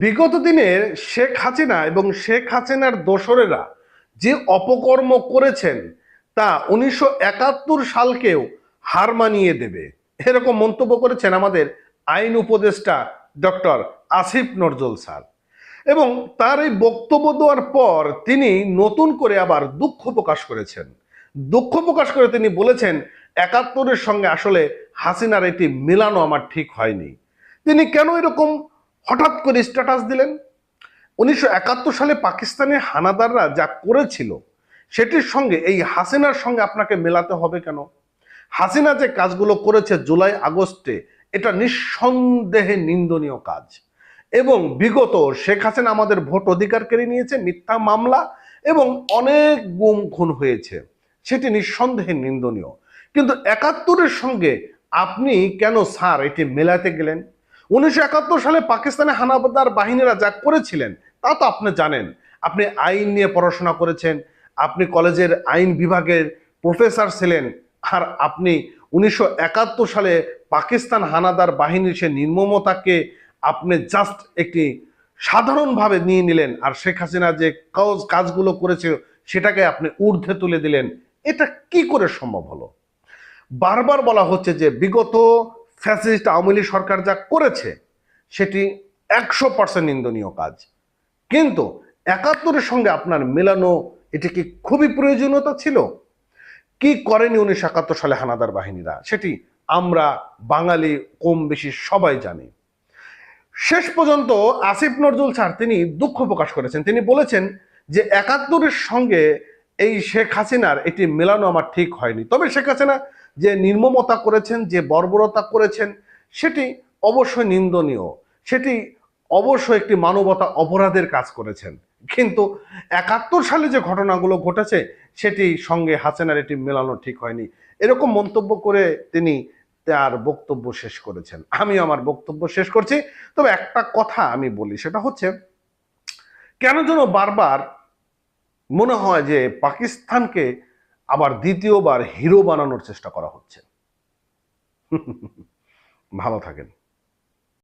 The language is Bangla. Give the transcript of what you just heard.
বিগত দিনের শেখ হাসিনা এবং শেখ হাসিনার দোসরেরা যে অপকর্ম করেছেন, তা উনিশশো একাত্তর সালকেও হার মানিয়ে দেবে। এরকম মন্তব্য করেছেন আমাদের আইন উপদেষ্টা ডক্টর আসিফ নজরুল স্যার। এবং তার এই বক্তব্য দেওয়ার পর তিনি নতুন করে আবার দুঃখ প্রকাশ করেছেন। দুঃখ প্রকাশ করে তিনি বলেছেন, একাত্তরের সঙ্গে আসলে হাসিনার এটি মেলানো আমার ঠিক হয়নি। তিনি কেন এরকম হঠাৎ করে স্ট্যাটাস দিলেন। উনিশশো একাত্তর সালে পাকিস্তানের হানাদাররা যা করেছিল, সেটির সঙ্গে, এই হাসিনার সঙ্গে আপনাকে মেলাতে হবে কেন? হাসিনা যে কাজগুলো করেছে জুলাই আগস্টে, এটা নিঃসন্দেহে নিন্দনীয় কাজ। এবং বিগত শেখ হাসিনা আমাদের ভোট অধিকার কেড়ে নিয়েছে, মিথ্যা মামলা এবং অনেক গুম খুন হয়েছে, সেটি নিঃসন্দেহে নিন্দনীয়। কিন্তু একাত্তরের সঙ্গে আপনি কেন স্যার এটি মেলাতে গেলেন? উনিশশো একাত্তর সালে পাকিস্তানে হানাদার বাহিনীরা যা করেছিলেন, তা তো আপনি জানেন। আপনি আইন নিয়ে পড়াশোনা করেছেন, আপনি কলেজের আইন বিভাগের প্রফেসর ছিলেন, আর আপনি উনিশশো একাত্তর সালে পাকিস্তান হানাদার বাহিনীর সে নির্মমতাকে আপনি জাস্ট একটি সাধারণভাবে নিয়ে নিলেন, আর শেখ হাসিনা যে কাজ কাজগুলো করেছে সেটাকে আপনি ঊর্ধ্বে তুলে দিলেন। এটা কি করে সম্ভব হলো? বারবার বলা হচ্ছে যে বিগত ফ্যাসিস্ট আওয়ামী সরকার যা করেছে, সেটি একশো পার্সেন্ট নিন্দনীয় কাজ। কিন্তু একাত্তরের সঙ্গে আপনার মেলানো, এটি কি খুবই প্রয়োজনীয়তা ছিল? কি করেনি উনিশশো একাত্তর সালে হানাদার বাহিনীরা? সেটি আমরা বাঙালি কম বেশি সবাই জানি। শেষ পর্যন্ত আসিফ নজরুল স্যার তিনি দুঃখ প্রকাশ করেছেন। তিনি বলেছেন যে একাত্তরের সঙ্গে এই শেখ হাসিনার এটি মেলানো আমার ঠিক হয়নি। তবে শেখ হাসিনা যে নির্মমতা করেছেন, যে বর্বরতা করেছেন, সেটি অবশ্যই নিন্দনীয়। সেটি অবশ্যই একটি মানবতা অপরাধের কাজ করেছেন। কিন্তু একাত্তর সালে যে ঘটনাগুলো ঘটেছে, সেটি সঙ্গে হাসিনার এটি মেলানো ঠিক হয়নি। এরকম মন্তব্য করে তিনি তার বক্তব্য শেষ করেছেন। আমি আমার বক্তব্য শেষ করছি। তবে একটা কথা আমি বলি, সেটা হচ্ছে, কেন যেন বারবার মনে হয় যে পাকিস্তানকে আবার দ্বিতীয়বার হিরো বানানোর চেষ্টা করা হচ্ছে। ভালো থাকেন।